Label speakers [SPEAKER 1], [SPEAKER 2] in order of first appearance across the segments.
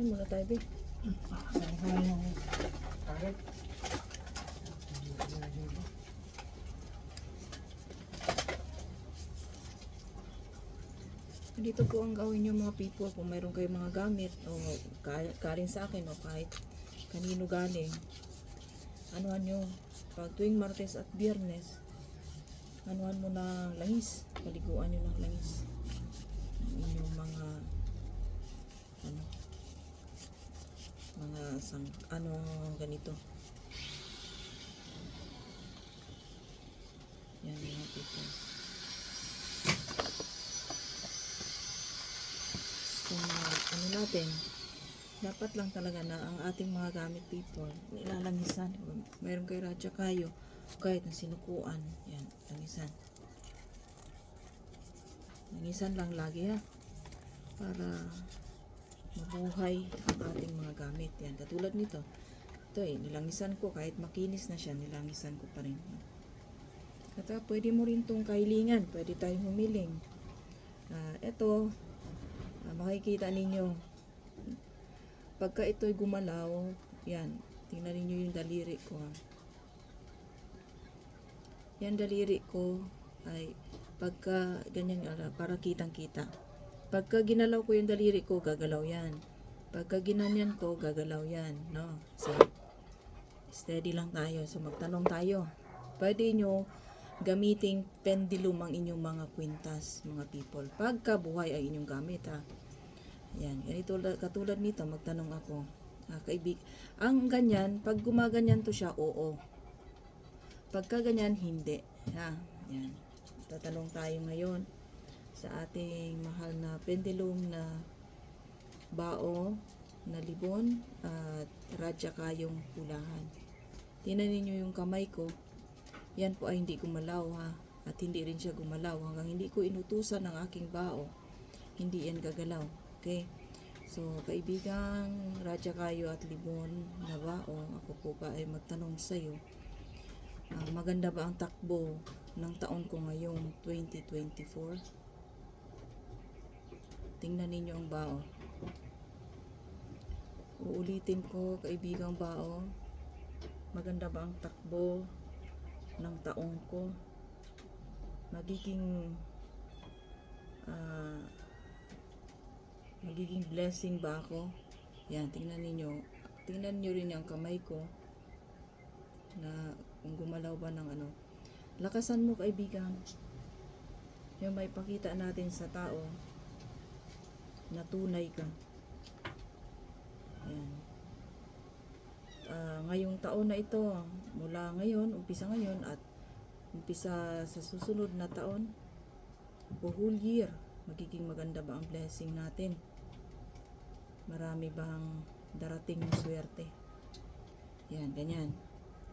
[SPEAKER 1] Kain muna tayo,
[SPEAKER 2] karet.
[SPEAKER 1] Dito po ang gawin nyo mga people kung mayroon kayong mga gamit o ka- galing sa akin o kahit kanino galing. Anuhan nyo, pag tuwing Martes at Biyernes, anuhan mo ng langis. Paliguan nyo ng langis. Ang inyong mga ano mga sang ano ganito. Yan mga people. uh, ano natin, dapat lang talaga na ang ating mga gamit people, ilalangisan. Kung Mayroon kayo radya kayo, kahit na sinukuan, yan, langisan. Langisan lang lagi ha, para mabuhay ang ating mga gamit. Yan, katulad nito. Ito eh, nilangisan ko, kahit makinis na siya, nilangisan ko pa rin. At uh, pwede mo rin tong kailingan, pwede tayong humiling. Ah, ito, Ah, makikita ninyo pagka ito'y gumalaw yan tingnan ninyo yung daliri ko ha. yan daliri ko ay pagka ganyan para kitang kita pagka ginalaw ko yung daliri ko gagalaw yan pagka ginanyan ko gagalaw yan no so steady lang tayo so magtanong tayo pwede nyo gamiting pendulum ang inyong mga kwintas, mga people. Pagka buhay ay inyong gamit, ha. Yan, ganito, katulad nito, magtanong ako. Ah, kaibig, ang ganyan, pag gumaganyan to siya, oo. Pagka ganyan, hindi. Ha, yan. Tatanong tayo ngayon sa ating mahal na pendulum na bao na libon at radya kayong pulahan. Tingnan ninyo yung kamay ko. Yan po ay hindi gumalaw ha. At hindi rin siya gumalaw hanggang hindi ko inutusan ng aking bao. Hindi yan gagalaw. Okay? So, kaibigang Radya Kayo at Libon na bao, ako po pa ay magtanong sa iyo. ah, maganda ba ang takbo ng taon ko ngayong 2024? Tingnan ninyo ang bao. Uulitin ko, kaibigang bao. Maganda ba ang takbo ng taong ko? Magiging ah, magiging blessing ba ako? Yan tingnan ninyo. Tingnan nyo rin yung kamay ko na kung gumalaw ba ng ano. Lakasan mo kaibigan. Yung may pakita natin sa tao na tunay ka yan Ah, ngayong taon na ito, mula ngayon, umpisa ngayon at umpisa sa susunod na taon o whole year, magiging maganda ba ang blessing natin? Marami bang darating na swerte? Yan, ganyan.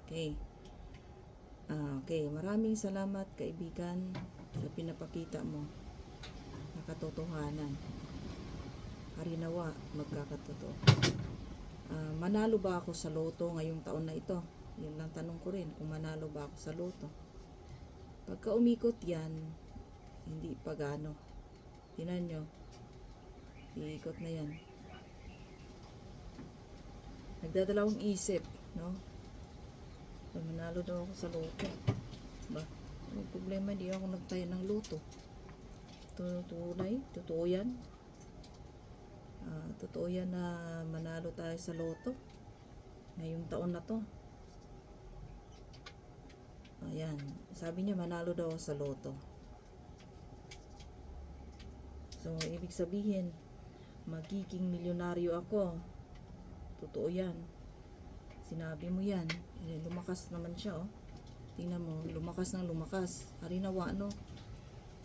[SPEAKER 1] Okay. Ah, okay, maraming salamat kaibigan sa pinapakita mo na katotohanan. Harinawa, magkakatotoo. Ah, manalo ba ako sa loto ngayong taon na ito? Yun lang tanong ko rin, kung manalo ba ako sa loto. Pagka umikot yan, hindi pa gaano. Tinan nyo, iikot na yan. Nagdadalawang isip, no? Pag manalo daw ako sa loto. Ba, ano problema, hindi ako nagtayo ng loto. Tunay, totoo yan. Ah, totoo yan na manalo tayo sa loto ngayong taon na to. Ayan, sabi niya manalo daw sa loto. So, ibig sabihin, magiging milyonaryo ako. Totoo yan. Sinabi mo yan. Eh, lumakas naman siya, oh. Tingnan mo, lumakas ng lumakas. Harinawa, no?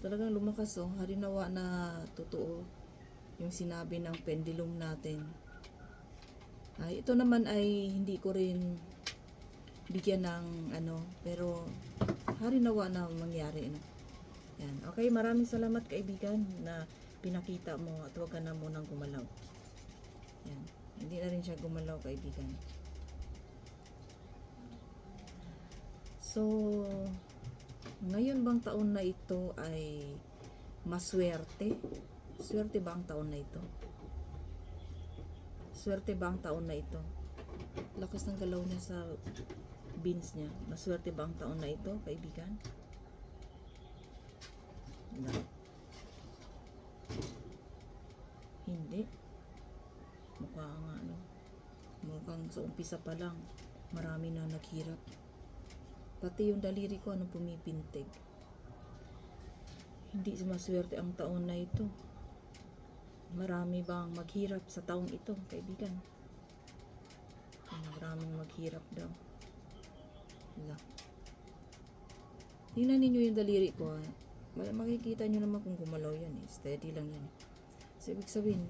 [SPEAKER 1] Talagang lumakas, oh. Harinawa na totoo yung sinabi ng pendulum natin. Ay, ito naman ay hindi ko rin bigyan ng ano, pero harinawa na mangyari. No? Yan. Okay, maraming salamat kaibigan na pinakita mo at huwag ka na munang gumalaw. Yan. Hindi na rin siya gumalaw kaibigan. So, ngayon bang taon na ito ay maswerte? Swerte ba ang taon na ito? Swerte ba ang taon na ito? Lakas ng galaw niya sa beans niya. Maswerte ba ang taon na ito, kaibigan? No. Hindi. Mukha nga ano. Mukhang sa umpisa pa lang, marami na naghirap. Pati yung daliri ko ano pumipintig. Hindi maswerte ang taon na ito. Marami bang maghirap sa taong ito, kaibigan? Maraming maghirap daw. Wala. Tingnan ninyo yung daliri ko. Ma- Makikita nyo naman kung gumalaw yan. Eh. Steady lang yan. So, ibig sabihin,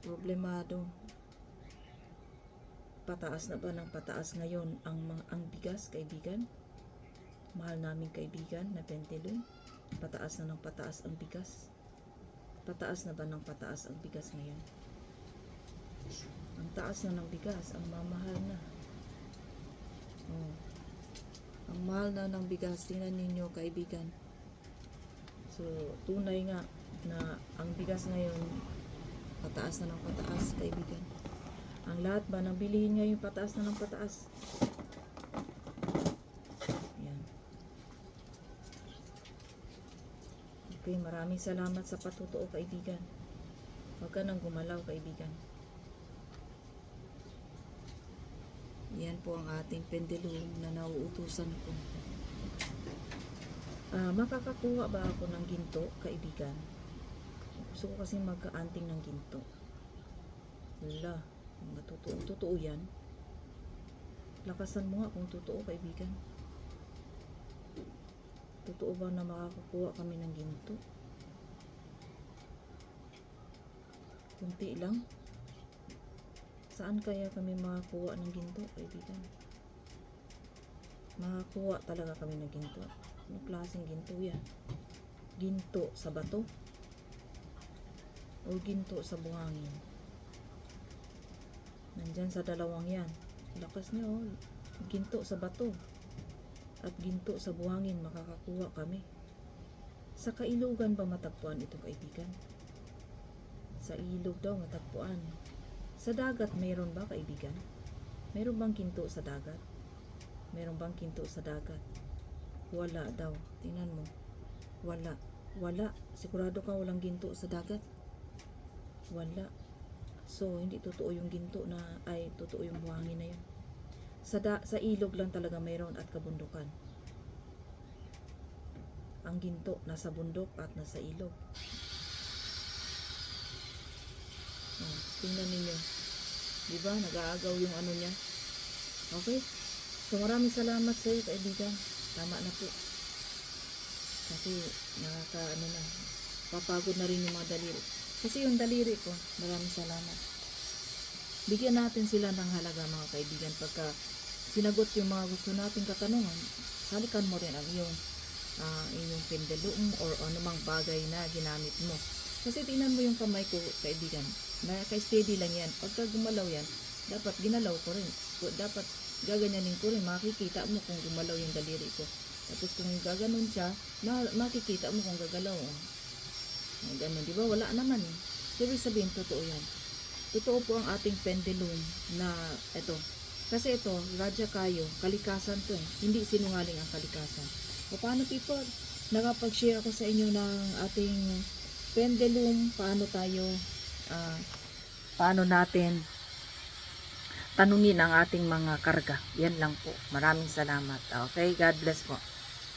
[SPEAKER 1] problemado. Pataas na ba ng pataas ngayon ang, ang bigas, kaibigan? Mahal naming kaibigan na pentelon. Pataas na ng pataas ang bigas. Pataas na ba ng pataas ang bigas ngayon? Ang taas na ng bigas, ang mamahal na. Oh. Ang mahal na ng bigas, tingnan ninyo kaibigan. So, tunay nga na ang bigas ngayon, pataas na ng pataas kaibigan. Ang lahat ba ng bilihin ngayon, pataas na ng pataas. Yan. Okay, maraming salamat sa patutuo kaibigan. Huwag ka nang gumalaw kaibigan. Yan po ang ating pendulum na nauutusan ko. Ah, makakakuha ba ako ng ginto, kaibigan? Gusto ko kasi magka-anting ng ginto. Wala. Matutuo. Totoo yan. Lakasan mo nga kung totoo, kaibigan. Totoo ba na makakakuha kami ng ginto? Kunti lang. Saan kaya kami makakuha ng ginto, kaibigan? Makakuha talaga kami ng ginto. Anong klaseng ginto yan? Ginto sa bato? O ginto sa buhangin? Nandyan sa dalawang yan. Lakas niya oh. Ginto sa bato. At ginto sa buhangin makakakuha kami. Sa kailugan ba matagpuan ito kaibigan? Sa ilog daw matagpuan. Sa dagat mayroon ba kaibigan? Mayroon bang ginto sa dagat? Mayroon bang ginto sa dagat? Wala daw. Tingnan mo. Wala. Wala. Sigurado ka walang ginto sa dagat? Wala. So, hindi totoo yung ginto na, ay, totoo yung buhangin na yun. Sa, da, sa ilog lang talaga mayroon at kabundukan. Ang ginto nasa bundok at nasa ilog. Oh, tingnan ninyo. Di ba? Nag-aagaw yung ano niya. Okay? So, maraming salamat sa iyo, kaibigan. Tama na po. Kasi, nakaka, ano na, papagod na rin yung mga daliri. Kasi yung daliri ko, maraming salamat. Bigyan natin sila ng halaga, mga kaibigan, pagka sinagot yung mga gusto nating katanungan, halikan mo rin ang iyong ah, inyong pendulum or anumang bagay na ginamit mo. Kasi tingnan mo yung kamay ko, kaibigan. Naka-steady lang yan. Pagka gumalaw yan, dapat ginalaw ko rin. Dapat gaganyanin ko rin. Makikita mo kung gumalaw yung daliri ko. Tapos kung gaganon siya, na, makikita mo kung gagalaw. Oh. Ganun, di ba? Wala naman eh. So, sabihin, totoo yan. Totoo po ang ating pendulum na ito. Kasi ito, Raja Kayo, kalikasan to eh. Hindi sinungaling ang kalikasan. O paano people? Nakapag-share ako sa inyo ng ating pendulum, paano tayo, ah, paano natin tanungin ang ating mga karga. Yan lang po. Maraming salamat. Okay, God bless po.